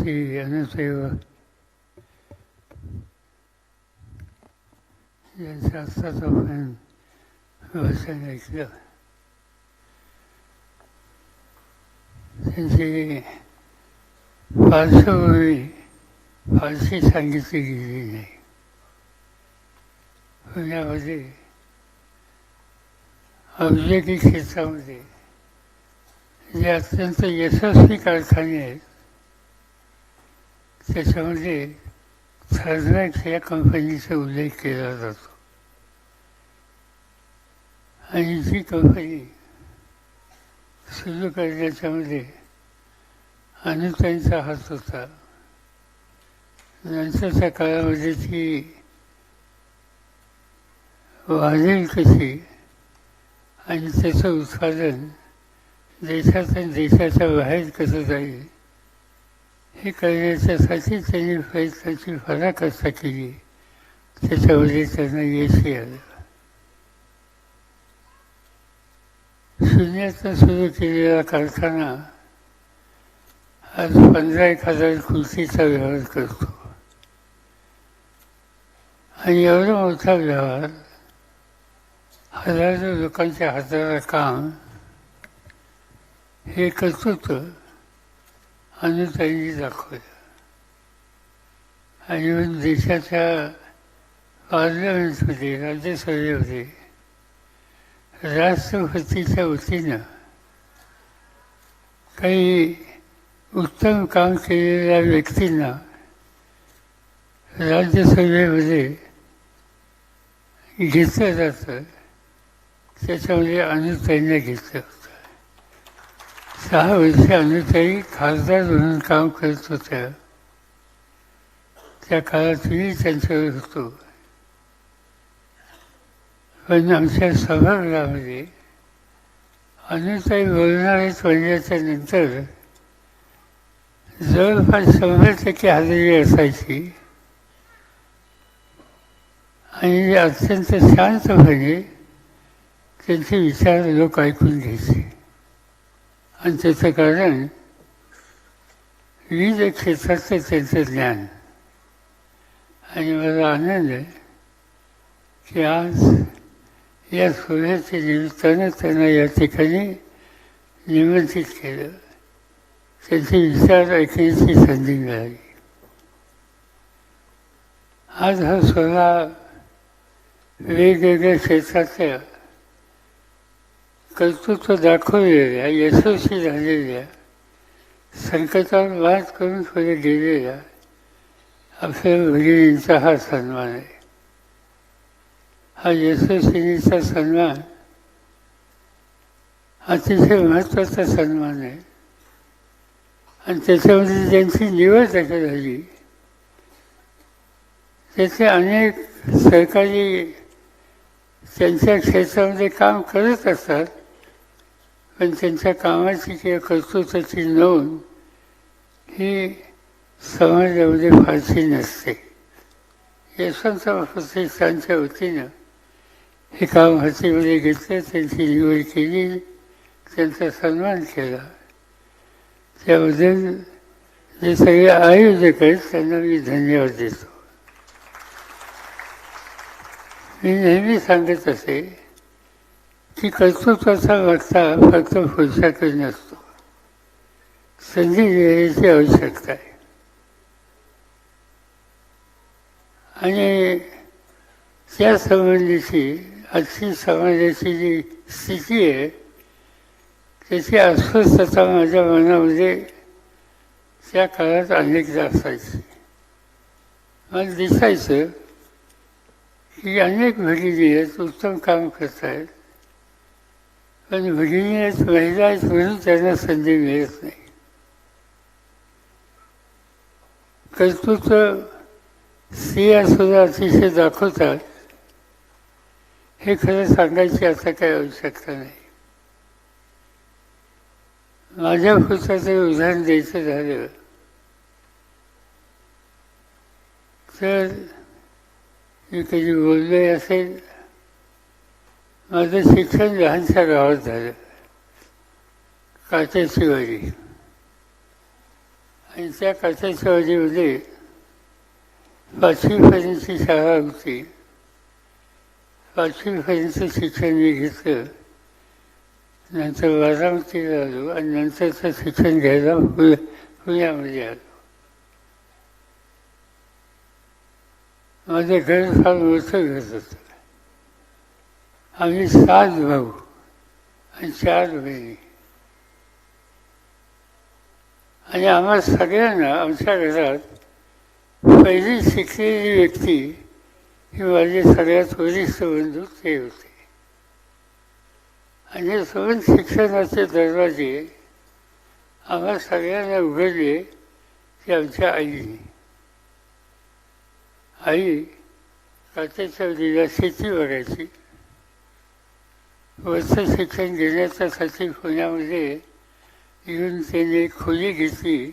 श्री अनुसेव यांच्या आत्ताच आपण भाषण ऐकलं त्यांची पार्श्वभूमी फारशी सांगितली गेली नाही पुण्यामध्ये औद्योगिक क्षेत्रामध्ये जे अत्यंत यशस्वी कारखाने आहेत त्याच्यामध्ये थर्मॅक्स या कंपनीचा उल्लेख केला जातो. आणि जी कंपनी सुरू करण्याच्यामध्ये अनुताईंचा हात होता. नंतरच्या काळामध्ये ती वाढेल कशी आणि त्याचं उत्पादन देशातून देशाच्या बाहेर कसं जाईल हे करण्याच्यासाठी त्यांनी प्रयत्नाची कसा केली त्याच्यामध्ये त्यांना यशही आलं शून्यातनं सुरू केलेला कारखाना आज पंधरा एक हजार खुर्चीचा व्यवहार करतो आणि एवढा मोठा व्यवहार हजारो लोकांच्या हाताला काम हे कर्तृत्व अनुताईंनी दाखवलं. आणि मग देशाच्या पार्लमेंटमध्ये राज्यसभेमध्ये राष्ट्रपतीच्या वतीनं काही उत्तम काम केलेल्या व्यक्तींना राज्यसभेमध्ये घेतलं जातं. त्याच्यामध्ये अनुताईंना घेतलं. सहा वर्षे अनुताई खासदार म्हणून काम करत होत्या. त्या काळात मी त्यांच्यावर होतो. पण आमच्या सभागृहामध्ये अनुताई बोलणारेच म्हणल्याच्या नंतर जवळपास शंभर टक्के हजेरी असायची. आणि अत्यंत शांतपणे त्यांचे विचार लोक ऐकून घ्यायचे. आणि त्याचं कारण विविध क्षेत्राचं त्यांचं ज्ञान आणि मला आनंद आहे की आज या सोहळ्याच्या निमित्तानं त्यांना या ठिकाणी निमंत्रित केलं. त्यांचे विचार ऐकण्याची संधी मिळाली. आज हा सोहळा वेगवेगळ्या क्षेत्रातल्या कर्तृत्व दाखवलेल्या यशस्वी झालेल्या संकटावर मात करून पुढे गेलेल्या आपल्या भगिनींचा हा सन्मान आहे. हा यशस्विनीचा सन्मान अतिशय महत्त्वाचा सन्मान आहे. आणि त्याच्यामध्ये ज्यांची निवड त्याच्या झाली त्याचे अनेक सरकारी त्यांच्या क्षेत्रामध्ये काम करत असतात पण त्यांच्या कामाची किंवा कर्तृत्वाची नोंद ही समाजामध्ये फारशी नसते. यशवंत प्रतिष्ठानच्या वतीनं हे काम हातीमध्ये घेतलं त्यांची निवड केली त्यांचा सन्मान केला. त्याबद्दल जे सगळे आयोजक आहेत त्यांना मी धन्यवाद देतो. मी नेहमी सांगत असे की कर्तृत्वाचा वागता फक्त पुरुषाकडे नसतो. संधी देण्याची आवश्यकता आहे. आणि त्या संबंधीची आजची समाजाची जी स्थिती आहे त्याची अस्वस्थता माझ्या मनामध्ये त्या काळात अनेकदा असायची मला दिसायचं की अनेक भगिनी आहेत उत्तम काम करत आहेत पण भगिनी आहेत महिला आहेत म्हणून त्यांना संधी मिळत नाही. कर्तृत्व स्त्रिया सुद्धा अतिशय दाखवतात. हे खरं सांगायची आता काही आवश्यकता नाही. माझ्या पुस्तकाचं उदाहरण द्यायचं झालं तर मी कधी बोललोय असेल. माझं शिक्षण लहानशा गावात झालं. काचा शिवाजी आणि त्या काठेश्वरीमध्ये पाचवीपर्यंतची शाळा होती. पाचवीपर्यंत शिक्षण मी घेतलं. नंतर बारामतीला आलो आणि नंतरचं शिक्षण घ्यायला पुणे पुण्यामध्ये आलो. माझं घर फार मोठं घर होतं. आम्ही सात भाऊ आणि चार बहिणी. आणि आम्हा सगळ्यांना आमच्या घरात पहिली शिकलेली व्यक्ती ही माझी सगळ्यात वरिष्ठ बंधू ते होते. आणि हे शिक्षणाचे दरवाजे आम्हा सगळ्यांना उघडले ते आमच्या आईने. आई काचेच्या दिला शेती बघायची. उच्च शिक्षण घेण्याच्यासाठी पुण्यामध्ये येऊन त्याने खोली घेतली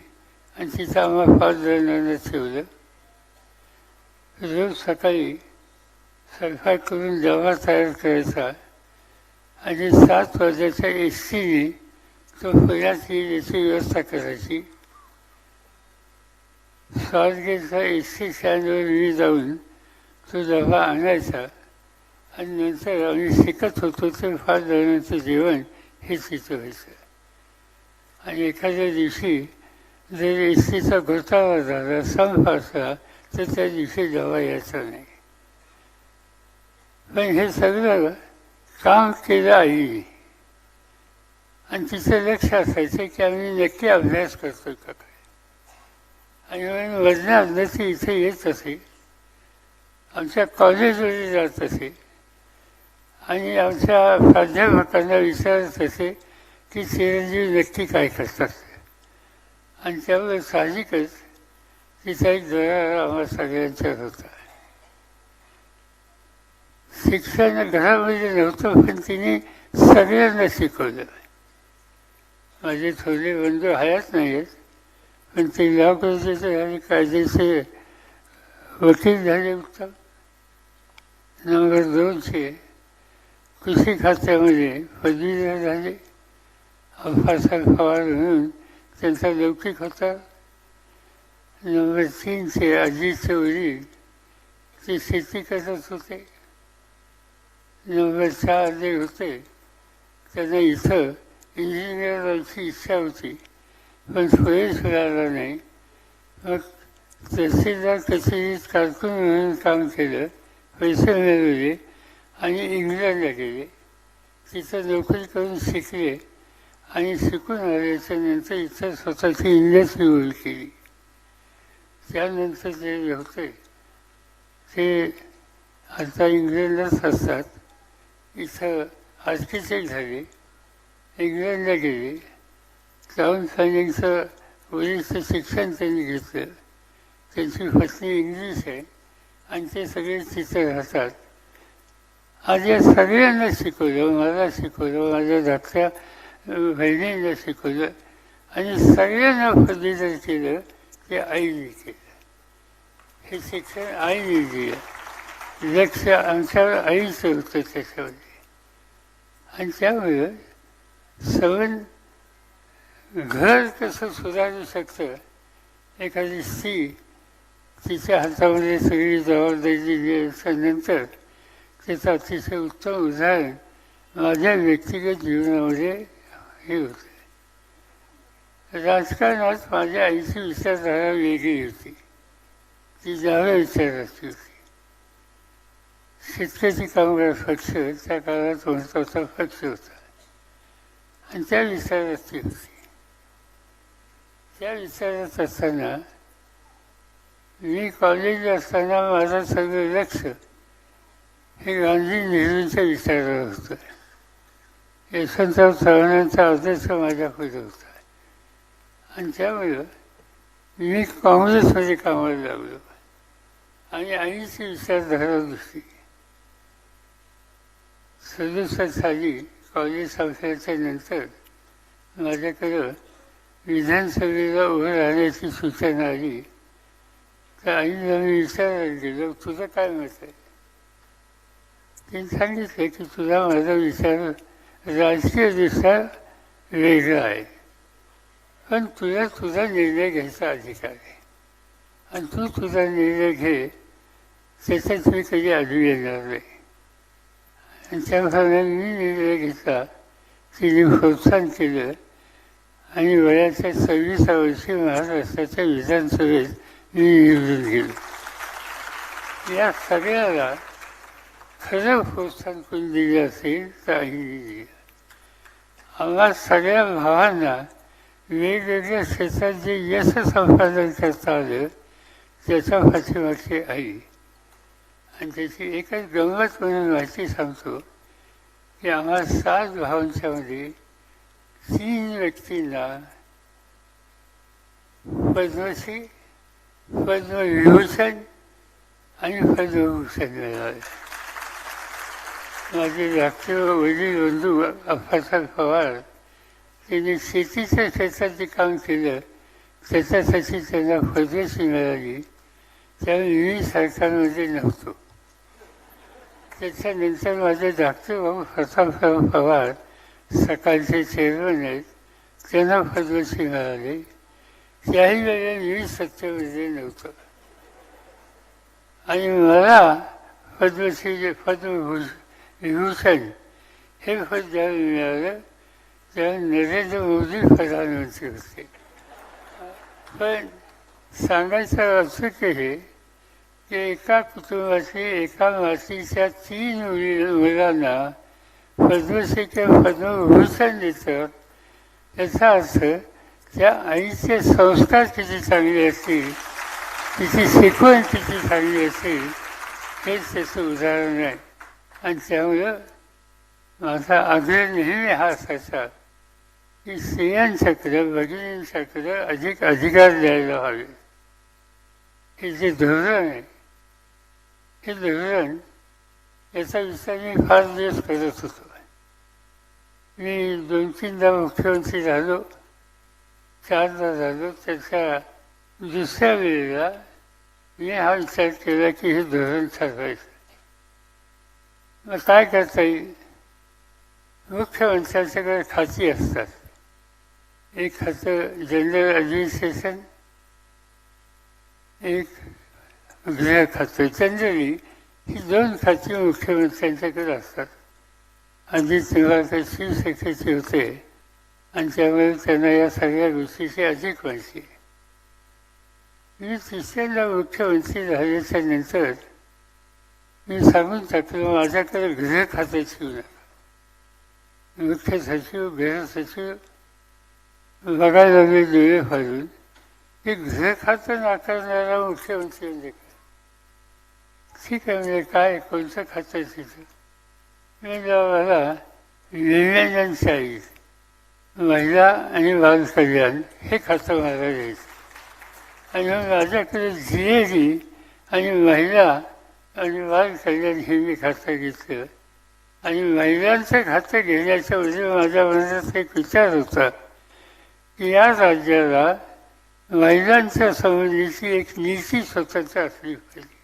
आणि तिथं आम्हाला पाच जणांना ठेवलं. रोज सकाळी स्वयंपाक करून डबा तयार करायचा आणि सात वाजाच्या एस टीने तो पुण्यात येईल याची व्यवस्था करायची. स्वारगेटचा एस टी स्टँडवर मी जाऊन तो दवा आणायचा. आणि नंतर आम्ही शिकत होतो तर फार जणांचं जेवण हे तिथं व्हायचं. आणि एखाद्या दिवशी जर एस घोटाळा झाला संप असला तर त्या दिवशी जावा यायचा नाही. पण हे सगळं काम केलं आईने आणि तिचं लक्ष असायचं की आम्ही नक्की अभ्यास करतो का काय. आणि म्हणून वजनात ती इथे येत असे. आमच्या कॉलेजमध्ये जात असे. आणि आमच्या प्राध्यापकांना विचारत असे की चिरंजीव नक्की काय करतात? आणि त्यामुळे साहजिकच तिचा एक दरार आम्हाला सगळ्यांच्यात होता. शिक्षण घरामध्ये नव्हतं पण तिने सगळ्यांना शिकवलं. माझे थोडे बंधू हयात नाही आहेत पण ते लॉ कॉलेजचे आणि कायदेचे वकील झाले उत्तम नंबर दोनशे कृषी खात्यामध्ये पदवीधर झाले अफासा खवार म्हणून त्यांचा लौकिक होता. नंबर तीनचे अजितचे वडील ते शेती करत होते. नंबर चार जे होते त्यांना इथं इंजिनियर व्हायची इच्छा होती. पण सोयीच मिळाला नाही. मग तहसीलदार कचेरीत कारकून म्हणून काम केलं पैसे मिळवले. आणि इंग्लंडला गेले. तिथं नोकरी करून शिकले आणि शिकून आल्याच्यानंतर इथं स्वतःची इंडस्ट्री उभी केली. त्यानंतर जे होते ते आता इंग्लंडलाच असतात. इथं आर्किटेक्ट झाले इंग्लंडला गेले. जाऊन प्लॅनिंगचं वरिष्ठ शिक्षण त्यांनी घेतलं. त्यांची पत्नी इंग्लिश आहे आणि ते सगळे तिथं राहतात. आज या सगळ्यांना शिकवलं मला शिकवलं माझ्या धाकट्या बहिणींना शिकवलं आणि सगळ्यांना पदवीधर केलं ते आईने केलं हे शिक्षण आईने दिलं लक्ष आमच्यावर आईचं होतं त्याच्यामध्ये आणि त्यामुळं सवन घर कसं सुधारू शकतं एखादी स्त्री तिच्या हातामध्ये सगळी जबाबदारी दिली असल्यानंतर त्याचं अतिशय उत्तम उदाहरण. माझ्या व्यक्तिगत जीवनामध्ये हे होतं. राजकारणात माझ्या आईची विचारधारा वेगळी होती. ती जाव्या विचाराची होती. शेतकरी कामगार पक्ष त्या काळात महत्त्वाचा पक्ष होता. आणि त्या विचाराची होती. त्या विचारात असताना मी कॉलेज असताना माझं सगळं लक्ष हे गांधी नेहरूंच्या विचारावर होतं यशवंतराव चव्हाणांचा आदर्श माझ्या पुढे होता आणि त्यामुळं मी काँग्रेसमध्ये कामाला लागलो. आणि आईची विचारधारा दुसरी. सदुसष्ट साली कॉलेज संपल्याच्या नंतर माझ्याकडं विधानसभेला उभं राहण्याची सूचना आली. तर आईला मी विचारायला गेलो तुझं काय मत आहे? त्यांनी सांगितलं की तुझा माझा विचार राजकीयदृष्ट्या वेगळा आहे. पण तुला तुझा निर्णय घ्यायचा अधिकार आहे. आणि तू तुझा निर्णय घे त्याच्यात मी कधी आढळून येणार नाही आणि त्याप्रमाणे मी निर्णय घेतला तिने प्रोत्साहन केलं आणि वयाच्या सव्वीसा वर्षी महाराष्ट्राच्या विधानसभेत मी निवडून गेलो या सगळ्याला खरं प्रोत्साहन कोण दिलं असेल तर आईने आम्हा सगळ्या भावांना वेगवेगळ्या क्षेत्रात जे यश संपादन करता आलं त्याच्या पाठीमागची आई. आणि त्याची एकच गंमत म्हणून माहिती सांगतो की आम्हा सात भावांच्यामध्ये तीन व्यक्तींना पद्मश्री पद्मविभूषण आणि पद्मभूषण मिळाले. माझे धाकटे वडील बंधू अप्पासाहेब पवार. त्यांनी शेतीच्या क्षेत्रात जे काम केलं. त्याच्यासाठी त्यांना पद्मश्री मिळाली. त्यावेळी मी सरकारमध्ये नव्हतो. त्याच्यानंतर माझे धाकटे भाऊ प्रतापराव पवार सकाळचे चेअरमन आहेत. त्यांना पद्मश्री मिळाले. त्याही वेळेला मी सत्तेमध्ये नव्हतं. आणि मला पद्मश्री पद्मभूषण विभूषण हे खत ज्याला मिळालं त्याला नरेंद्र मोदी प्रधानमंत्री होते पण सांगायचं औत्सुक्य हे की एका कुटुंबाची एका मातीच्या तीन मुली मुलांना पद्मश्री किंवा पद्मभूषण देतात याचा अर्थ त्या आईचे संस्कार किती चांगले असतील तिची शिकवण किती चांगली असेल हेच त्याचं उदाहरण आहे आणि त्यामुळं माझा आग्रह नेहमी हा असायचा की स्त्रियांच्याकडे भगिनींच्याकडे अधिक अधिकार द्यायला हवे. हे जे धोरण आहे हे धोरण याचा विचार मी फार दिवस करत होतो. मी दोन तीनदा मुख्यमंत्री झालो चारदा झालो त्याच्या दुसऱ्या वेळेला मी हा विचार केला की हे धोरण ठरवायचं. मग काय करता येईल? मुख्यमंत्र्यांच्याकडे खाती असतात. एक खातं जनरल ॲडमिनिस्ट्रेशन एक गृह खातं जनरली ही दोन खाती मुख्यमंत्र्यांच्याकडे असतात. अजित तेव्हा ते चीफ सेक्रेटरी होते आणि त्यामुळे त्यांना या सगळ्या गोष्टीची अधिक माहिती आहे. मी तिसऱ्यांदा मुख्यमंत्री झाल्याच्यानंतर मी सांगून टाकलं माझ्याकडे गृह खात्याची ठेवू मुख्य सचिव गृह सचिव बघायला मी डोळे फाडून की गृह खातं नाकारणारा मुख्यमंत्री म्हणजे काय ठीक आहे म्हणजे काय कोणतं खातं तिथं? मी मला विवेचन चाळीस महिला आणि बाल कल्याण हे खातं मला द्यायचं. आणि माझ्याकडे जिलेबी आणि महिला आणि बाल कल्याण हे मी खातं घेतलं. आणि महिलांचं खातं घेण्याच्या म्हणजे माझ्या मनात एक विचार होता की या राज्याला महिलांच्या संबंधीची एक नीती स्वतंत्र असली पाहिजे.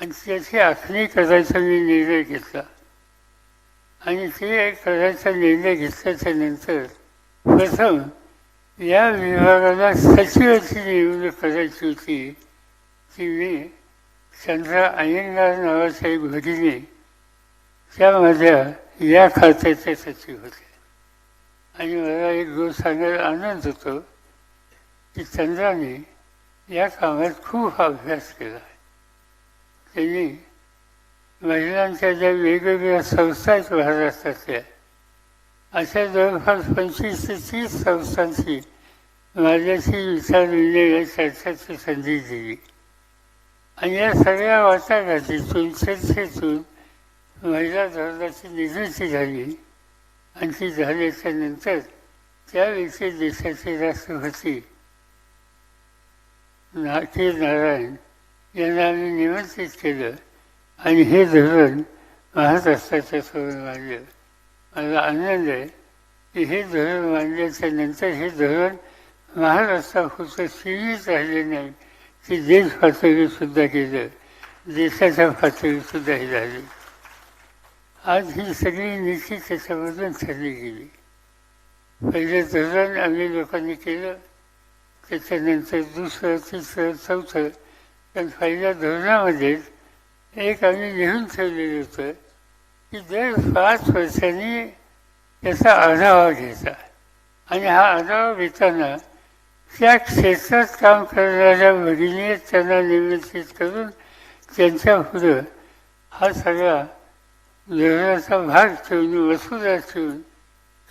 आणि त्याची आखणी करायचा मी निर्णय घेतला. आणि ते करायचा निर्णय घेतल्याच्या नंतर प्रथम या विभागाला सचिवाची निवडणूक करायची होती. ती मी चंद्र अय्यंगार नावाच्या एक त्या माझ्या या खात्याचे सचिव होते. आणि मला एक गोष्ट सांगायला आनंद होतो की चंद्राने या कामात खूप अभ्यास केला. त्यांनी महिलांच्या ज्या वेगवेगळ्या संस्था आहेत महाराष्ट्रातल्या अशा जवळपास पंचवीस ते तीस संस्थांशी माझ्याशी विचार विनिमय चर्चाची संधी दिली. आणि या सगळ्या वातावरणातून चर्चेतून महिला धोरणाची निर्मिती झाली. आणि ती झाल्याच्यानंतर त्याविषयी देशाचे राष्ट्रपती ना नारायण यांना आम्ही निमंत्रित केलं. आणि हे धोरण महाराष्ट्राच्या समोर मांडलं. मला आनंद आहे की हे धोरण मांडल्याच्या नंतर हे धोरण महाराष्ट्रापुरतं सीमित राहिले नाही. की देश पातळीसुद्धा केलं. देशाच्या पातळीसुद्धा हे झाली. आज ही सगळी नीती त्याच्यामधून ठरली गेली. पहिलं धरण आम्ही लोकांनी केलं. त्याच्यानंतर दुसरं तिसरं चौथं पण पहिल्या धोरणामध्येच एक आम्ही लिहून ठेवलेलं होतं की दर पाच वर्षांनी त्याचा आढावा घ्यायचा. आणि हा आढावा घेताना त्या क्षेत्रात काम करणाऱ्या भगिनी त्यांना निमंत्रित करून त्यांच्या पुढं हा सगळा धोरणाचा भाग ठेवून वसुधा ठेवून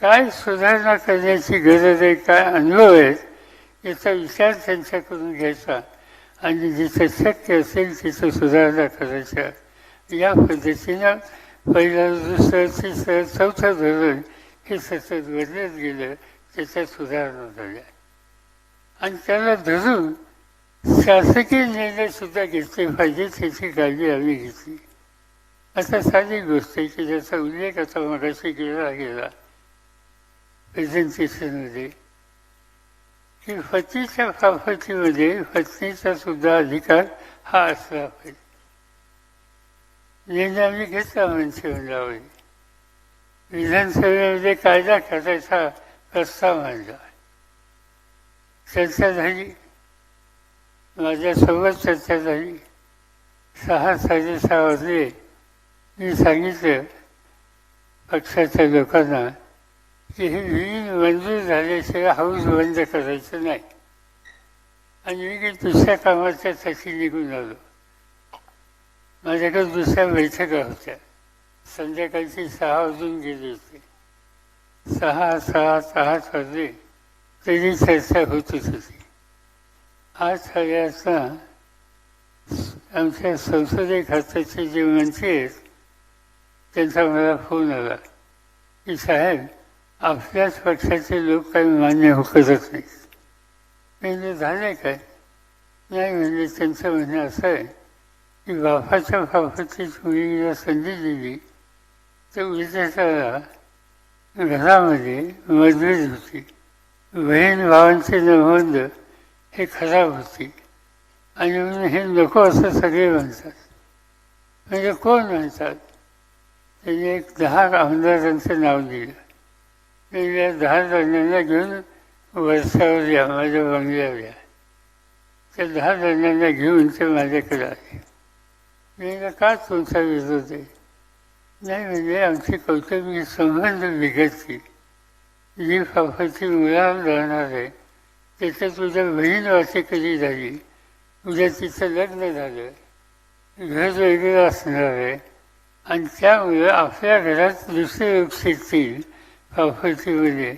काय सुधारणा करण्याची गरज आहे काय अनुभव आहेत याचा विचार त्यांच्याकडून घ्यायचा. आणि जिथं शक्य असेल तिथं सुधारणा करायच्या. या पद्धतीनं पहिलं दुसरं तिसरं चौथं धोरण हे सतत बदलत गेलं. त्याच्यात सुधारणा झाल्या. आणि त्याला धरून शासकीय निर्णय सुद्धा घेतले पाहिजे त्याची काळजी आम्ही घेतली. आता साधी गोष्ट आहे की ज्याचा उल्लेख आता मगाशी केला गेला प्रेझेंटेशनमध्ये की पतीच्या प्रॉपर्टीमध्ये पत्नीचा सुद्धा अधिकार हा असला पाहिजे. निर्णय आम्ही घेतला म्हणजे मंत्रिमंडळामध्ये विधानसभेमध्ये कायदा करायचा प्रस्ताव मांडला. चर्चा झाली. माझ्यासोबत चर्चा झाली. सहा साडेसहा वाजले. मी सांगितलं पक्षाच्या लोकांना की हे विहीन मंजूर झाल्याशिवाय हाऊस बंद करायचं नाही. आणि मी काही दुसऱ्या तशी निघून आलो. माझ्याकडे दुसऱ्या बैठका होत्या. संध्याकाळची सहा वाजून गेले होते. सहा सहा सहा वाजले. त्याची चर्चा होतच होती आज सगळ्याचा आमच्या संसदीय खात्याचे जे मंत्री आहेत त्यांचा मला फोन आला की साहेब आपल्याच पक्षाचे लोक काही मान्य हो करत नाहीत. म्हणजे झाले काय? नाही म्हणजे त्यांचं म्हणणं असं आहे की बापाच्या बापाची मुलीला संधी दिली तर उद्याच्या घरामध्ये मतभेद होती. बहीण भावांचे संबंध हे खराब होती. आणि म्हणून हे नको असं सगळे म्हणतात. म्हणजे कोण म्हणतात? त्यांनी एक दहा आमदारांचं नाव दिलं. म्हणजे या दहा जणांना घेऊन वर्षावर या माझ्या बंगल्यावर या त्या दहा जणांना घेऊन ते माझ्याकडे आले. मी का तुमचा विरोध आहे? नाही म्हणजे आमची कौटुंबिक संबंध बिघडतील. जी फाफाची मुलावर राहणार आहे त्याच्यात तुझ्या बहीण वाची कधी झाली? उद्या तिचं लग्न झालं. घर वेगळं असणार. आहे आणि त्यामुळे आपल्या घरात दुसरे लोक शिकतील प्रॉपर्टीमध्ये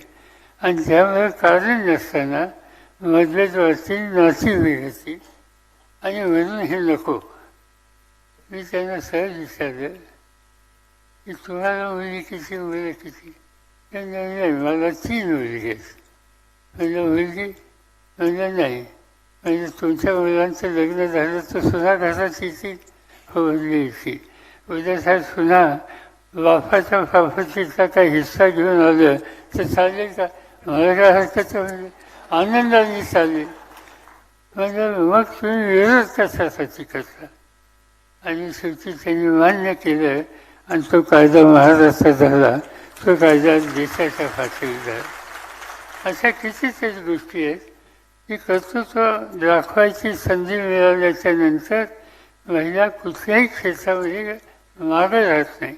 आणि त्यामुळे कारण नसताना मतभेद वाचतील नाती बिघडतील. आणि म्हणून हे नको. मी त्यांना सहज विचारलं की तुम्हाला मुली किती मुलं किती? त्यांना नाही मला तीन मुलगी आहेत म्हणजे मुलगी म्हणजे नाही म्हणजे तुमच्या मुलांचं लग्न झालं तर सुद्धा घरात येतील हो म्हणजे येतील उद्या सुद्धा बापाच्या प्रॉपर्टीचा काही हिस्सा घेऊन आलं तर चालेल का मला काय हरकत म्हणजे आनंदाने चालेल म्हणजे मग तुम्ही विरोध कशासाठी करता आणि शेवटी त्यांनी मान्य केलं आणि तो कायदा महाराष्ट्रात झाला. तो राजा देशाच्या पातळीवर अशा कितीतरी गोष्टी आहेत की कर्तृत्व दाखवायची संधी मिळवल्याच्या नंतर महिला कुठल्याही क्षेत्रामध्ये मागं राहत नाही.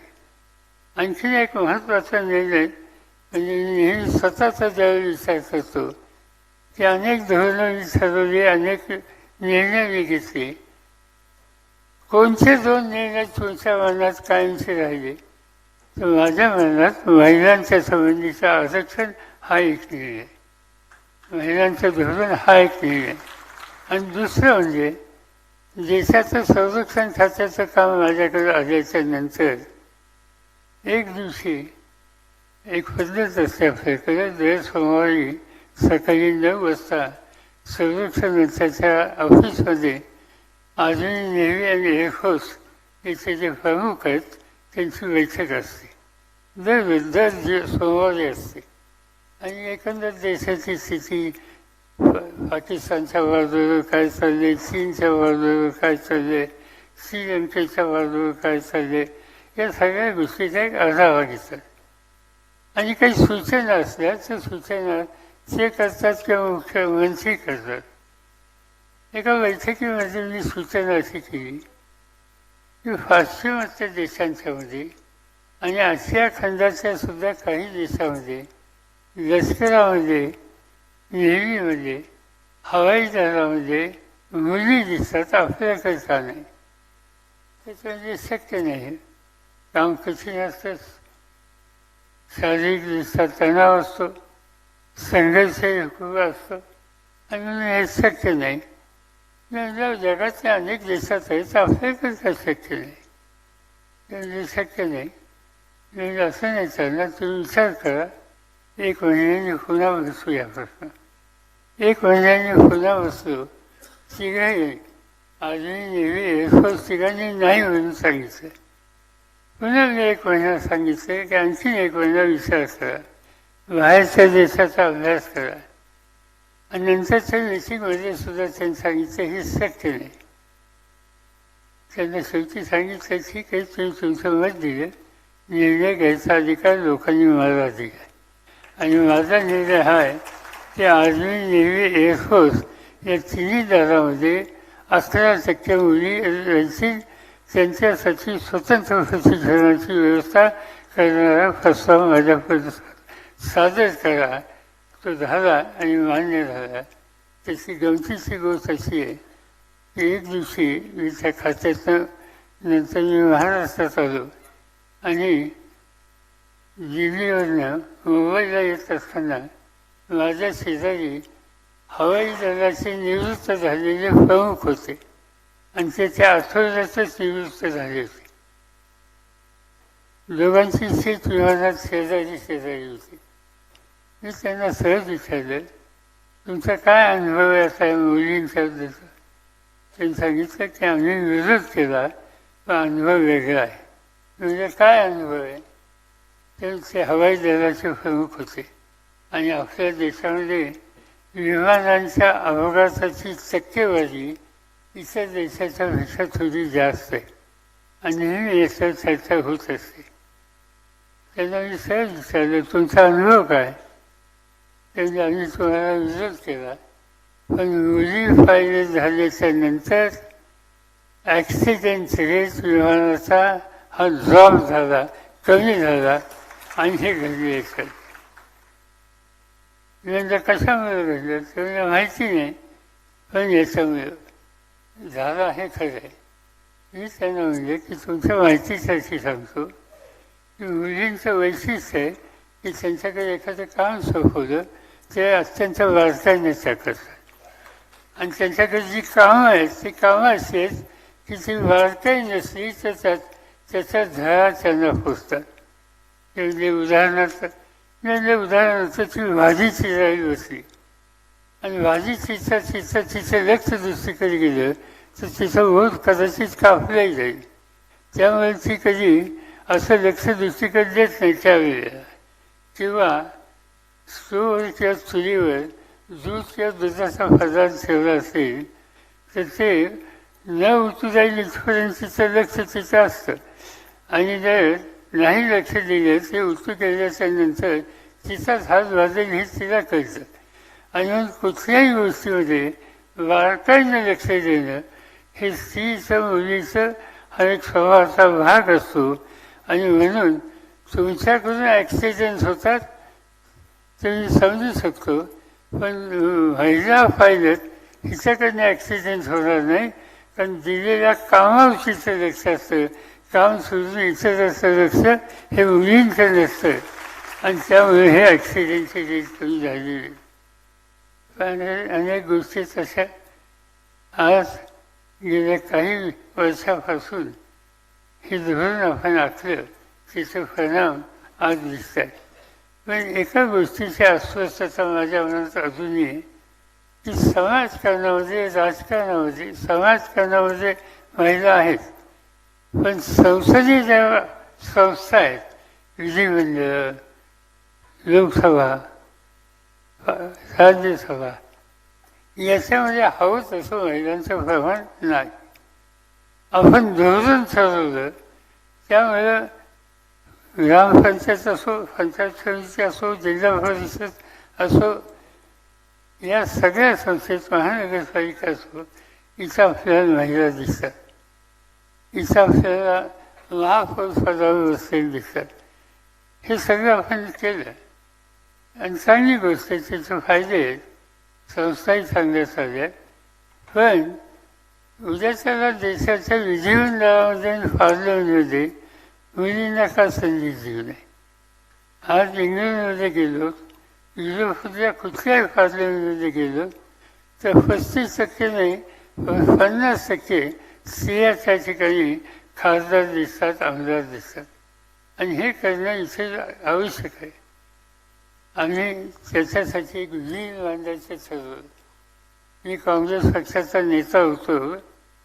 आणखी एक महत्त्वाचा निर्णय म्हणजे नेहमी स्वतःचा ज्यावेळी विचार करतो की अनेक धोरणं मी ठरवली अनेक निर्णय मी घेतले. कोणते दोन निर्णय तुमच्या मनात कायमचे राहिले? तर माझ्या मनात महिलांच्या संबंधीचं आरक्षण हा एक निर्णय. महिलांचं धोरण हा एक निर्णय. आणि दुसरं म्हणजे देशाचं संरक्षण खात्याचं काम माझ्याकडे आल्याच्यानंतर एक दिवशी एक पद्धत असते. दर सोमवारी सकाळी नऊ वाजता संरक्षण मंत्र्याच्या ऑफिसमध्ये आधुनिक नेव्ही आणि एअरफोर्स याचे जे प्रमुख आहेत त्यांची बैठक असते. दर दर सोमवारी असते आणि एकंदर देशाची स्थिती पाकिस्तानच्या बाजूवर काय चालले चीनच्या बाजूवर काय चालले श्रीलंकेच्या बाजूवर काय चालले या सगळ्या गोष्टीचा एक आढावा घेतात. आणि काही सूचना असल्या तर सूचना ते करतात किंवा मुख्यमंत्री करतात. एका बैठकीमध्ये मी सूचना अशी केली की पाश्चिमात्य देशांच्यामध्ये आणि आशिया खंडाच्या सुद्धा काही देशामध्ये लष्करामध्ये नेव्हीमध्ये हवाई दलामध्ये मुली दिसतात आपल्याकरता नाही. त्याच्यामध्ये म्हणजे शक्य नाही. काम कठीण असतं शारीरिक दिसतात तणाव असतो संघर्षही खूप असतो आणि हे शक्य नाही. जगातल्या अनेक देशात आहेत तर आपल्याकडे शक्य नाही म्हणजे शक्य नाही असं नाही चालणार तुम्ही विचार करा. एक महिन्याने खुना बसू या प्रश्न. एक महिन्याने खुना बसू. तिघाही अजूनही नेहमी एअरफोर्स तिघांनी नाही म्हणून सांगितलं. पुन्हा मी एक महिना सांगितलं की आणखीन एक महिना विचार करा. बाहेरच्या देशाचा अभ्यास करा. आणि नंतरच्या मीटिंगमध्ये सुद्धा त्यांनी सांगितलं हे शक्य नाही त्यांना शेवटी सांगितलं ठीक आहे तुम्ही तुमचं मत दिलं निर्णय घ्यायचा अधिकार लोकांनी मला दिला. आणि माझा निर्णय हा आहे की आर्मी नेव्ही एअरफोर्स या तिन्ही दलामध्ये अकरा टक्के मुली यांची त्यांच्यासाठी स्वतंत्र प्रशिक्षणाची व्यवस्था करणारा प्रस्ताव माझ्यापर्यंत सादर करा. तो झाला आणि मान्य झाला त्याची गमतीची गोष्ट अशी आहे की एक दिवशी मी त्या खात्यातनं नंतर मी महाराष्ट्रात आलो आणि दिल्लीवरनं मुंबईला येत असताना माझ्या शेजारी हवाई दलाचे निवृत्त झालेले प्रमुख होते आणि ते त्या आठवड्यातच निवृत्त झाले होते. दोघांची सीट विमानात शेजारी शेजारी होती. मी त्यांना सहज विचारलं तुमचा काय अनुभव आहे असा मुलींचा मुलींच्या त्यांनी सांगितलं की आम्ही विरोध केला पण अनुभव वेगळा आहे. म्हणजे काय अनुभव आहे? तर ते हवाई दलाचे प्रमुख होते आणि आपल्या देशामध्ये विमानांच्या अपघाताची टक्केवारी इतर देशाच्या पेक्षा थोडी जास्त आहे आणि नेहमी याच्यावर चर्चा होत असते. त्यांना मी सहज विचारलं तुमचा अनुभव काय? त्यांनी आम्ही तुम्हाला विरोध केला. पण मुली फायदे झाल्याच्यानंतर ॲक्सिडेंट रेट विमानाचा हा ड्रॉप झाला कमी झाला आणि हे घडले येतात नंतर कशामुळे घडलं तर माहिती नाही पण याच्यामुळे झालं आहे खरं आहे. मी त्यांना म्हणजे की तुमच्या माहितीसाठी सांगतो की मुलींचं वैशिष्ट्य आहे की त्यांच्याकडे एखादं काम सोपवलं ते अत्यंत वारसाईने करतात आणि त्यांच्याकडे जी कामं आहेत ती कामं अशी आहेत की ती वारकाई नसली तर त्यात त्याचा झळा त्यांना पोचतात. म्हणजे उदाहरणार्थ म्हणजे उदाहरणार्थ ती भाजी चिरायला बसली. आणि भाजी चिरता चिरता तिचं लक्ष दुसरीकडे गेलं तर तिचं ओठ कदाचित कापलाही जाईल. त्यामुळे ती कधी असं लक्ष दुसरीकडे देत नाही त्यावेळेला किंवा स्टोवर किंवा चुलीवर दूध किंवा दुधाचा पदार्थ ठेवला असेल तर ते न उतू जाईल इथपर्यंत तिचं लक्ष तिचं असतं. आणि जर नाही लक्ष दिलं ते उतू केल्याच्यानंतर तिचाच हात वाजेल हे तिला कळतं. आणि मग कुठल्याही गोष्टीमध्ये बारकाईनं लक्ष देणं हे स्त्रीचं मुलीचं हा एक स्वभावाचा भाग असतो. आणि म्हणून तुमच्याकडून ॲक्सिडेंट होतात त्यांनी मी समजू शकतो पण व्हायला पायलट हिच्याकडनं ॲक्सिडेंट होणार नाही. कारण दिलेल्या कामाविषयीचं लक्ष असतं. काम सोडून इतर असं लक्ष हे मुलींचं नसतं. आणि त्यामुळे हे ॲक्सिडेंटचे रेट कमी झालेले पण अनेक गोष्टी तशा आज गेल्या काही वर्षापासून हे धोरण आपण आखलं तिचे परिणाम आज दिसत पण एका गोष्टीची अस्वस्थता माझ्या मनात अजूनही आहे की समाजकारणामध्ये राजकारणामध्ये समाजकारणामध्ये महिला आहेत. पण संसदीय ज्या संस्था आहेत विधिमंडळ लोकसभा राज्यसभा याच्यामध्ये हवं तसं महिलांचं प्रमाण नाही. आपण धोरण ठरवलं त्यामुळं ग्रामपंचायत असो पंचायत समिती असो जिल्हा परिषद असो या सगळ्या संस्थेत महानगरपालिका असो इथं आपल्याला महिला दिसतात. इथं आपल्याला महापौर पदावर बसलेले दिसतात. हे सगळं आपण केलं. आणि चांगली गोष्ट आहे त्याचे फायदे आहेत. संस्थाही चांगल्या चालल्या पण उद्याच्याला देशाच्या विधिमंडळामध्ये आणि पार्लमेंटमध्ये मुलींना का संधी देऊ नये आज इंग्लंडमध्ये गेलो युरोपमधल्या कुठल्याही पार्लमेंटमध्ये गेलो तर पस्तीस टक्के नाही पण पन्नास टक्के स्त्रिया त्या ठिकाणी खासदार दिसतात आमदार दिसतात आणि हे करणं इथे आवश्यक आहे आम्ही त्याच्यासाठी एक व्हील बांधायचं ठरवलं मी काँग्रेस पक्षाचा नेता होतो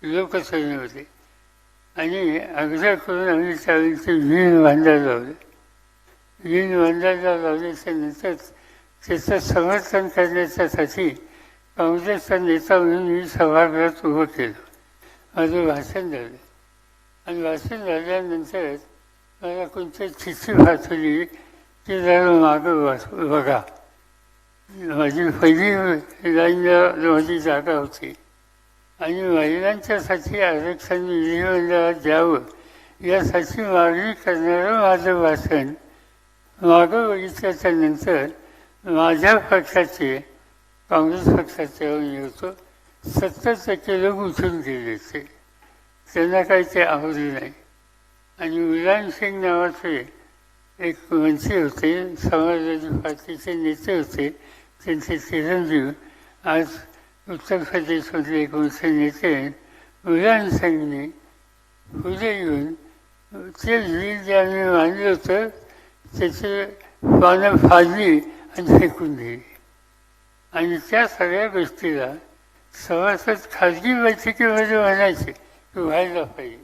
लोकसभेमध्ये आणि आग्रह करून आम्ही त्यावेळी ते व्हील बांधायला लावले विण बांधायला लावल्याच्या नंतर त्याचं समर्थन करण्याच्यासाठी काँग्रेसचा नेता म्हणून मी सभागृहात उभं केलं. माझं भाषण झालं. आणि भाषण झाल्यानंतर मला कोणती चिठ्ठी पाठवली ती जरा मागं वाच बघा. माझी पहिली लाईनला माझी जागा होती. आणि महिलांच्यासाठी आरक्षण विधिमंडळात द्यावं यासाठी मागणी करणारं माझं वाचन मागं बघितल्याच्या नंतर माझ्या पक्षाचे काँग्रेस पक्षाचे होतो सत्तर टक्के लोक उठून गेले होते. त्यांना काही ते आवडले नाही. आणि मुलायम सिंग नावाचे एक मंत्री होते समाजवादी पार्टीचे नेते होते त्यांचे चिरंजीव आज उत्तर प्रदेशमधले एक मोठे नेते आहेत मुलायम सिंगने पुढे येऊन ते व्हील जे आम्ही मानलं होतं त्याचे पानं फाडली आणि फेकून दिली. आणि त्या सगळ्या गोष्टीला सभासद खाजगी बैठकीमध्ये म्हणायचे की व्हायला पाहिजे.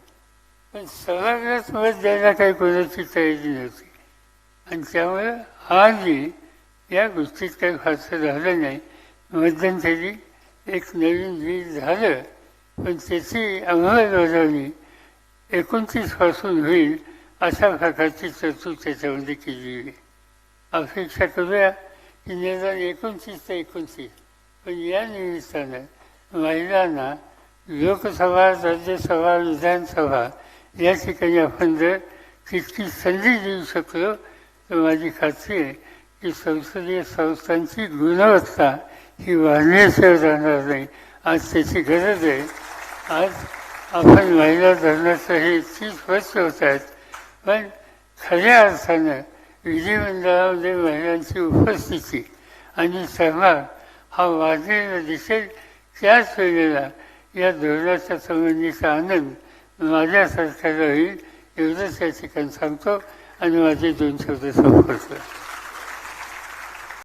पण सभागृहात मत द्यायला काही कोणाची तयारी नव्हती. आणि त्यामुळे आजही या गोष्टीत काही फारसं झालं नाही. मध्यंतरी एक नवीन वीज झालं पण त्याची अंमलबजावणी एकोणतीसपासून होईल अशा प्रकारची तरतूद त्याच्यामध्ये केली आहे. अपेक्षा करूया की निदान एकोणतीस ते एकोणतीस पण या निमित्तानं महिलांना लोकसभा राज्यसभा विधानसभा या ठिकाणी आपण जर तितकी संधी देऊ शकलो तर माझी खात्री आहे की संसदीय संस्थांची गुणवत्ता ही वाढण्याशिवाय जाणार नाही आज त्याची गरज आहे. आज आपण महिला धरणाचं हे इतकी स्वच्छ होत आहेत पण खऱ्या अर्थानं विधिमंडळामध्ये महिलांची उपस्थिती आणि सहभाग हा वाढलेला दिसेल. त्याच वेळेला या धोरणाच्या संबंधीचा आनंद माझ्या होईल एवढंच या ठिकाणी सांगतो. आणि माझे दोन शब्द संपवतो.